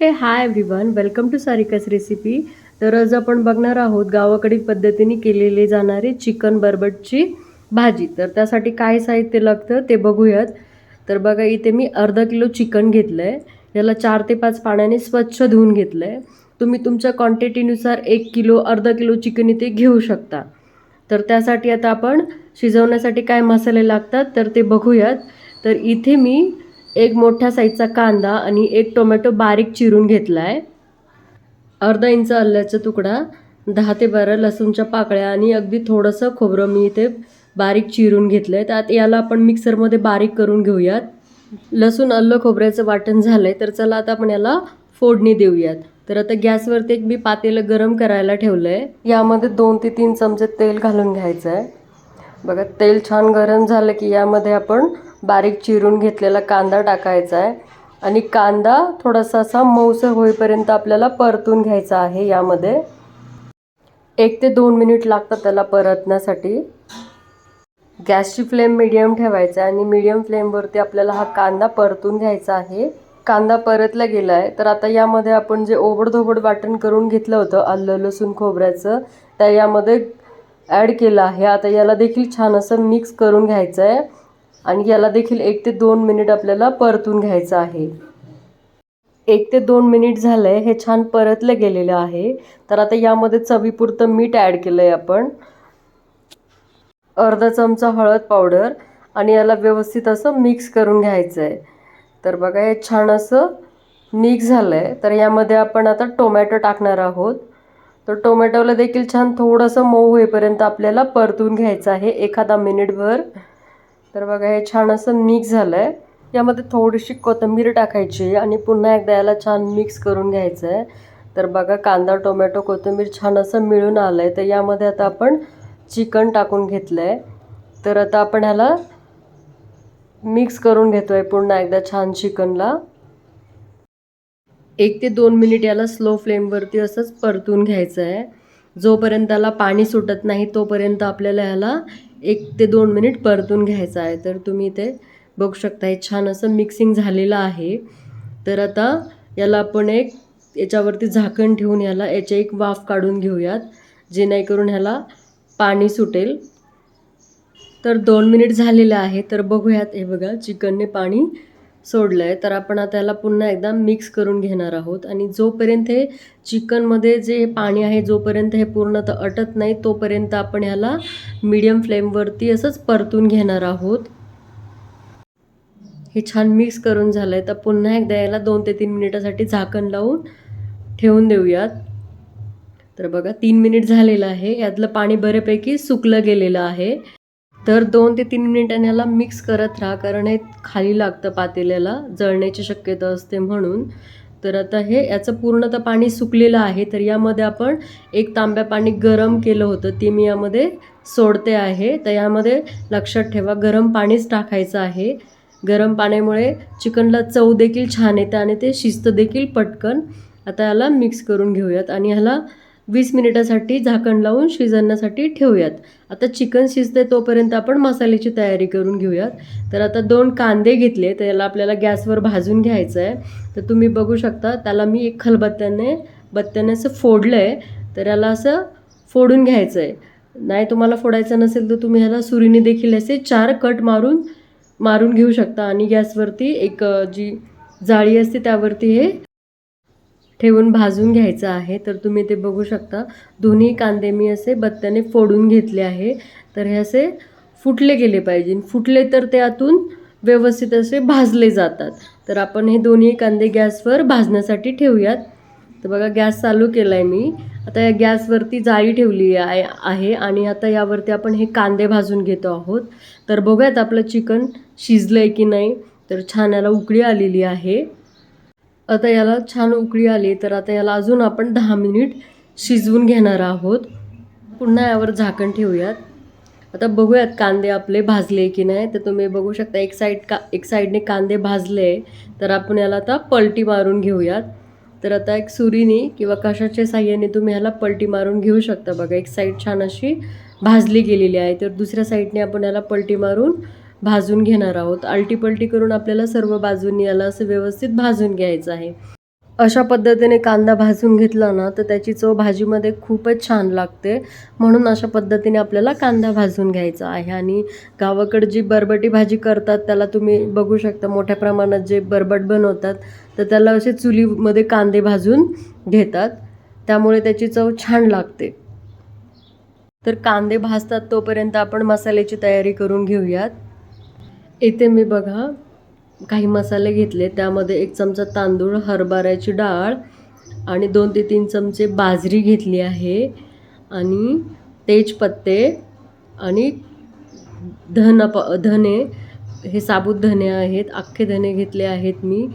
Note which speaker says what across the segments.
Speaker 1: Hey hi everyone welcome to Sarika's recipe. तर आज आपण बघणार आहोत गावाकडील पद्धतीने केलेले जाणारे चिकन बरबटची भाजी. तर त्यासाठी काय साहित्य लागतं ते बघूयात. तर बघा इथे मी अर्धा किलो चिकन घेतलं आहे याला चार ते पाच पाण्याने स्वच्छ धुवून घेतलं आहे तुम्ही तुमच्या क्वांटिटीनुसार एक किलो अर्धा किलो चिकन इथे घेऊ शकता. तर त्यासाठी आता आपण शिजवण्यासाठी काय मसाले लागतात तर ते बघूयात. तर इथे मी एक मोठ्या साईजचा कांदा आणि एक टोमॅटो बारीक चिरून घेतला आहे अर्धा इंच आल्याचा तुकडा दहा ते बारा लसूणच्या पाकळ्या आणि अगदी थोडंसं खोबरं मी इथे बारीक चिरून घेतलं आहे त्यात याला आपण मिक्सरमध्ये बारीक करून घेऊयात. लसूण अल्लं खोबऱ्याचं वाटण झालं आहे तर चला आता आपण याला फोडणी देऊयात. तर आता गॅसवरती एक मी पातेलं गरम करायला ठेवलं आहे यामध्ये दोन ते तीन चमचे तेल घालून घ्यायचं आहे बघा तेल छान गरम झालं की यामध्ये आपण बारीक चिरून घेतलेला कांदा टाकायचा आहे. आणि कांदा थोडासा असा मऊसर होईपर्यंत आपल्याला परतून घ्यायचा आहे यामध्ये. एक ते दोन मिनिट लागतात त्याला परतण्यासाठी. गॅसची फ्लेम मिडियम ठेवायचा आहे आणि मिडियम फ्लेमवरती आपल्याला हा कांदा परतून घ्यायचा आहे. कांदा परतला गेला आहे तर आता यामध्ये आपण जे ओबडधोबड वाटण करून घेतलं होतं आलं लसूण खोबऱ्याचं त्या यामध्ये ॲड केलं आहे. आता याला देखील छान असं मिक्स करून घ्यायचं आहे आणि याला देखील एक ते दोन मिनिट आपल्याला परतून घ्यायचं आहे. एक ते दोन मिनिट झालं आहे हे छान परतलं गेलेलं आहे. तर आता यामध्ये चवीपुरतं मीठ ॲड केलं आहे आपण. अर्धा चमचा हळद पावडर आणि याला व्यवस्थित असं मिक्स करून घ्यायचं आहे तर बघा हे छान असं मिक्स झालं आहे तर यामध्ये आपण आता टोमॅटो टाकणार आहोत. तर टोमॅटोला देखील छान थोडंसं मऊ होईपर्यंत आपल्याला परतून घ्यायचं आहे एखादा मिनिटभर. तर बघा हे छान असं मिक्स झालं आहे यामध्ये थोडीशी कोथिंबीर टाकायची आणि पुन्हा एकदा याला छान मिक्स करून घ्यायचं आहे तर बघा कांदा टोमॅटो कोथिंबीर छान असं मिळून आलं आहे तर यामध्ये आता आपण चिकन टाकून घेतलं आहे तर आता आपण ह्याला मिक्स करून घेतो आहे पुन्हा एकदा छान चिकनला. एक ते दोन मिनिट याला स्लो फ्लेमवरती असंच परतून घ्यायचं आहे. जोपर्यंत त्याला पाणी सुटत नाही तोपर्यंत आपल्याला ह्याला एक ते दोन मिनिट परतून घ्यायचं आहे. तर तुम्ही इथे बघू शकता हे छान असं मिक्सिंग झालेलं आहे. तर आता याला आपण एक याच्यावरती झाकण ठेवून याला याचे एक वाफ काढून घेऊयात जेणेकरून ह्याला पाणी सुटेल. तर दोन मिनिट झालेलं आहे. तर बघूयात हे बघा चिकनने पाणी सोडलं आहे तर आपण आता याला पुन्हा एकदा मिक्स करून घेणार आहोत. आणि जोपर्यंत हे चिकनमध्ये जे पाणी आहे जोपर्यंत हे पूर्णतः अटत नाही तोपर्यंत आपण ह्याला मीडियम फ्लेमवरती असंच परतून घेणार आहोत. हे छान मिक्स करून झालं आहे तर पुन्हा एकदा याला दोन ते तीन मिनिटासाठी झाकण लावून ठेवून देऊयात. तर बघा तीन मिनिट झालेलं आहे. यातलं पाणी बऱ्यापैकी सुकलं गेलेलं आहे. तर दोन ते तीन मिनिटांनी याला मिक्स करत राहा कारण हे खाली लागतं पातेल्याला जळण्याची शक्यता असते म्हणून. तर आता हे याचं पूर्णतः पाणी सुकलेलं आहे तर यामध्ये आपण एक तांब्या पाणी गरम केलं होतं ते मी यामध्ये सोडते आहे. तर यामध्ये लक्षात ठेवा गरम पाणीच टाकायचं आहे. गरम पाण्यामुळे चिकनला चव देखील छान येते आणि ते शिस्त देखील पटकन. आता याला मिक्स करून घेऊयात आणि ह्याला वीस मिनिटासाठी झाकण लावून शिजवण्यासाठी ठेवूयात. आता चिकन शिजते तोपर्यंत आपण मसाल्याची तयारी करून घेऊयात. तर आता दोन कांदे घेतले तर याला आपल्याला गॅसवर भाजून घ्यायचं आहे तर तुम्ही बघू शकता त्याला मी एक खलबत्त्याने बत्त्याने असं फोडलं आहे तर याला असं फोडून घ्यायचं आहे नाही तुम्हाला फोडायचं नसेल तर तुम्ही ह्याला सुरीने देखील असे चार कट मारून मारून घेऊ शकता. आणि गॅसवरती एक जी जाळी असते त्यावरती हे ठेवून भाजून घ्यायचं आहे तर तुम्ही ते बघू शकता. दोन्ही कांदे मी असे बत्त्याने फोडून घेतले आहे. तर हे असे फुटले गेले पाहिजे. फुटले तर ते आतून व्यवस्थित असे भाजले जातात. तर आपण हे दोन्ही कांदे गॅसवर भाजण्यासाठी ठेवूयात. तर बघा गॅस चालू केला आहे मी. आता या गॅसवरती जाळी ठेवली आहे आहे आणि आता यावरती आपण हे कांदे भाजून घेतो आहोत. तर बघूयात आपलं चिकन शिजलं आहे की नाही. तर छान याला उकळी आलेली आहे. आता याला छान उकळी आली तर आता याला अजून आपण दहा मिनिट शिजवून घेणार आहोत. पुन्हा यावर झाकण ठेवूयात. आता बघूयात कांदे आपले भाजले की नाही. तर तुम्ही बघू शकता एक साईड का एक साईडने कांदे भाजले तर आपण याला आता पलटी मारून घेऊयात. तर आता एक सुरीने किंवा कशाच्या साह्याने तुम्ही ह्याला पलटी मारून घेऊ शकता बघा. एक साईड छान अशी भाजली गेलेली आहे. तर दुसऱ्या साईडने आपण याला पलटी मारून भाजून घेणार आहोत. आलटीपलटी करून आपल्याला सर्व बाजूंनी याला असं व्यवस्थित भाजून घ्यायचं आहे. अशा पद्धतीने कांदा भाजून घेतला ना तर त्याची चव भाजीमध्ये खूपच छान लागते. म्हणून अशा पद्धतीने आपल्याला कांदा भाजून घ्यायचा आहे. आणि गावाकडे जी बरबटी भाजी करतात त्याला तुम्ही बघू शकता मोठ्या प्रमाणात जे बरबट बनवतात तर त्याला असे चुलीमध्ये कांदे भाजून घेतात. त्यामुळे त्याची चव छान लागते. तर कांदे भाजतात तोपर्यंत आपण मसाल्याची तयारी करून घेऊयात. इथे मी बघा. काही मसाले घेतले त्यामध्ये एक चमचा तांदूळ हरभऱ्याची डाळ आणि दोन ते तीन चमचे बाजरी घेतली आहे. आणि तेजपत्ते आणि धन प धने हे साबुत धने आहेत अख्खे धने घेतले आहेत मी.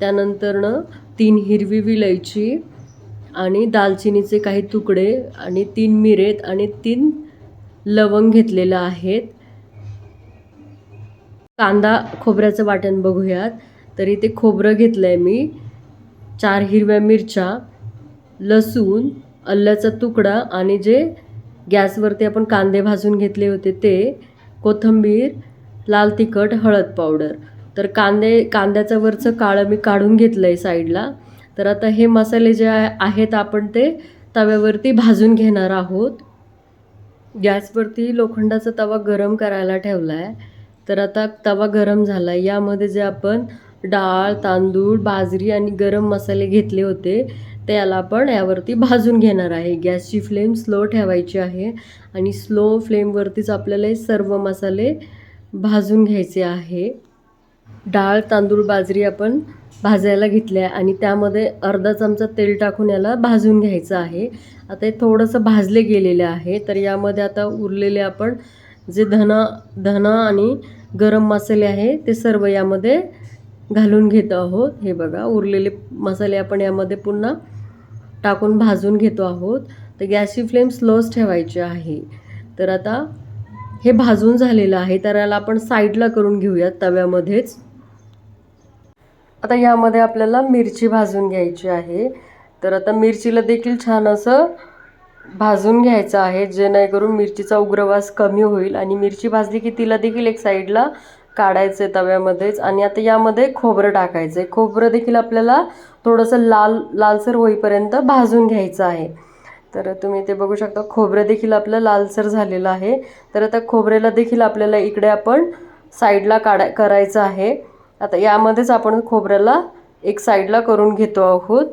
Speaker 1: त्यानंतरनं तीन हिरवी विलायची आणि दालचिनीचे काही तुकडे आणि तीन मिरेत आणि तीन लवंग घेतलेलं आहेत. कांदा खोबऱ्याचं वाटण बघूयात. तर इथे खोबरं घेतलं आहे मी. चार हिरव्या मिरच्या लसूण अल्ल्याचा तुकडा आणि जे गॅसवरती आपण कांदे भाजून घेतले होते ते कोथिंबीर लाल तिखट हळद पावडर. तर कांदे कांद्याचं वरचं काळं मी काढून घेतलं आहे साईडला. तर आता हे मसाले जे आहेत आपण ते तव्यावरती भाजून घेणार आहोत. गॅसवरती लोखंडाचा तवा गरम करायला ठेवला आहे तर आता तवा गरम झाला आहे यामध्ये जे आपण डाळ तांदूळ बाजरी आणि गरम मसाले घेतले होते ते याला आपण यावरती भाजून घेणार आहे. गॅसची फ्लेम स्लो ठेवायची आहे आणि स्लो फ्लेमवरतीच आपल्याला हे सर्व मसाले भाजून घ्यायचे आहे. डाळ तांदूळ बाजरी आपण भाजायला घेतले आहे आणि त्यामध्ये अर्धा चमचा तेल टाकून याला भाजून घ्यायचं आहे. आता हे थोडंसं भाजले गेलेले आहे तर यामध्ये आता उरलेले आपण जे धना धना आणि गरम मसाले आहे ते सर्व यामध्ये घालून घेत आहोत. हे बघा उरलेले मसाले आपण यामध्ये पुन्हा टाकून भाजून घेतो आहोत. तर गॅसची फ्लेम स्लोच ठेवायची आहे. तर आता हे भाजून झालेलं आहे. तर याला आपण साईडला करून घेऊयात तव्यामध्येच. आता यामध्ये आपल्याला मिरची भाजून घ्यायची आहे. तर आता मिरचीला देखील छान असं भाजून घ्यायचं आहे जेणेकरून मिरचीचा उग्रवास कमी होईल. आणि मिरची भाजली की तिला देखील एक साईडला काढायचं आहे तव्यामध्येच. आणि आता यामध्ये खोबरं टाकायचं आहे खोबरं देखील आपल्याला थोडंसं लाल लालसर होईपर्यंत भाजून घ्यायचं आहे. तर तुम्ही ते बघू शकता खोबरं देखील आपलं लालसर झालेलं आहे. तर आता खोबऱ्याला देखील आपल्याला इकडे आपण साईडला काढा करायचं आहे. आता यामध्येच आपण खोबऱ्याला एक साईडला करून घेतो आहोत.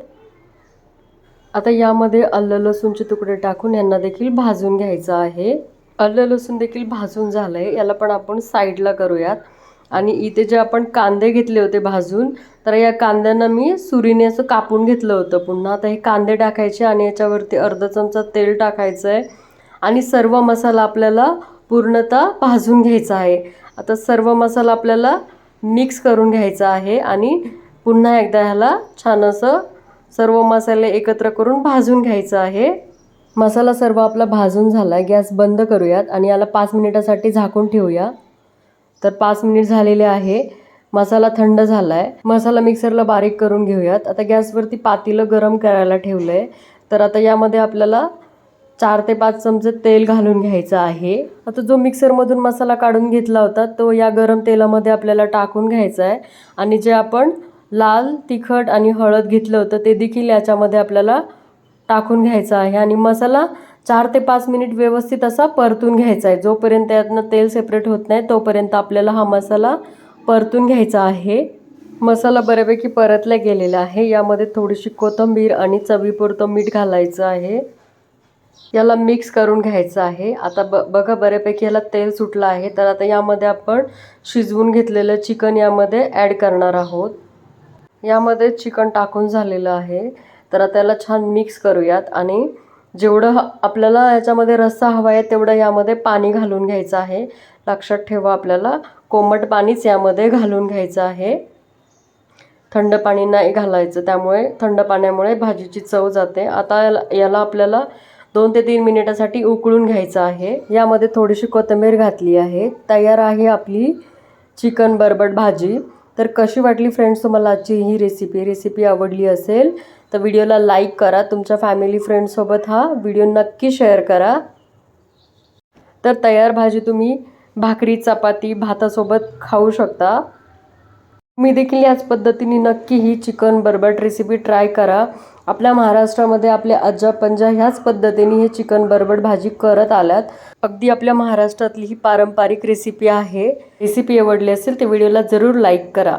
Speaker 1: आता यामध्ये आलं लसूणचे तुकडे टाकून यांना देखील भाजून घ्यायचं आहे. आलं लसूण देखील भाजून झालं आहे याला पण आपण साईडला करूयात. आणि इथे जे आपण कांदे घेतले होते भाजून तर या कांद्यांना मी सुरीने असं कापून घेतलं होतं. पुन्हा आता हे कांदे टाकायचे आणि याच्यावरती अर्धा चमचा तेल टाकायचं आहे आणि सर्व मसाला आपल्याला पूर्णतः भाजून घ्यायचा आहे. आता सर्व मसाला आपल्याला मिक्स करून घ्यायचा आहे. आणि पुन्हा एकदा ह्याला छान असं सर्व मसाले एकत्र करून भाजून घ्यायचं आहे. मसाला सर्व आपला भाजून झाला आहे गॅस बंद करूयात आणि याला पाच मिनिटासाठी झाकून ठेवूया. तर पाच मिनिट झालेले आहे. मसाला थंड झाला आहे मसाला मिक्सरला बारीक करून घेऊयात. आता गॅसवरती पातेलं गरम करायला ठेवलं आहे तर आता यामध्ये आपल्याला चार ते पाच चमचे तेल घालून घ्यायचं आहे. आता जो मिक्सरमधून मसाला काढून घेतला होता तो या गरम तेलामध्ये आपल्याला टाकून घ्यायचा आहे. आणि जे आपण लाल तिखट आणि हळद घेतलं होतं ते देखील याच्यामध्ये आपल्याला टाकून घ्यायचं आहे. आणि मसाला चार ते पाच मिनिट व्यवस्थित असा परतून घ्यायचा आहे. जोपर्यंत यातनं तेल सेपरेट होत नाही तोपर्यंत आपल्याला हा मसाला परतून घ्यायचा आहे. मसाला बऱ्यापैकी परतला गेलेला आहे. यामध्ये थोडीशी कोथिंबीर आणि चवीपुरतं मीठ घालायचं आहे. याला मिक्स करून घ्यायचं आहे. आता ब बघा बऱ्यापैकी याला तेल सुटलं आहे. तर आता यामध्ये आपण शिजवून घेतलेलं चिकन यामध्ये ॲड करणार आहोत. यामध्ये चिकन टाकून झालेलं आहे. तर आता याला छान मिक्स करूयात आणि जेवढं ह- आपल्याला याच्यामध्ये रस्सा हवा आहे तेवढं यामध्ये पाणी घालून घ्यायचं आहे. लक्षात ठेवा आपल्याला कोमट पाणीच यामध्ये घालून घ्यायचं आहे. थंड पाणी नाही घालायचं त्यामुळे थंड पाण्यामुळे भाजीची चव जाते. आता याला याला आपल्याला दोन ते तीन मिनिटासाठी उकळून घ्यायचं आहे. यामध्ये थोडीशी कोथिंबीर घातली आहे. तयार आहे आपली चिकन बरबट भाजी. तर कशी वाटली फ्रेंड्स तुम्हाला आजची ही रेसिपी रेसिपी आवडली असेल तर व्हिडिओला लाईक करा. तुमच्या फॅमिली फ्रेंड्ससोबत हा व्हिडिओ नक्की शेअर करा. तर तयार भाजी तुम्ही भाकरी चपाती भातासोबत खाऊ शकता. मी देखील याच पद्धतीने नक्की ही चिकन बरबट रेसिपी ट्राय करा. आपल्या महाराष्ट्रामध्ये आपल्या अज्जा पंजा ह्याच पद्धतीने हे चिकन बरबट भाजी करत आल्यात. अगदी आपल्या महाराष्ट्रातली ही पारंपरिक रेसिपी आहे. रेसिपी आवडली असेल तर व्हिडिओला जरूर लाईक करा.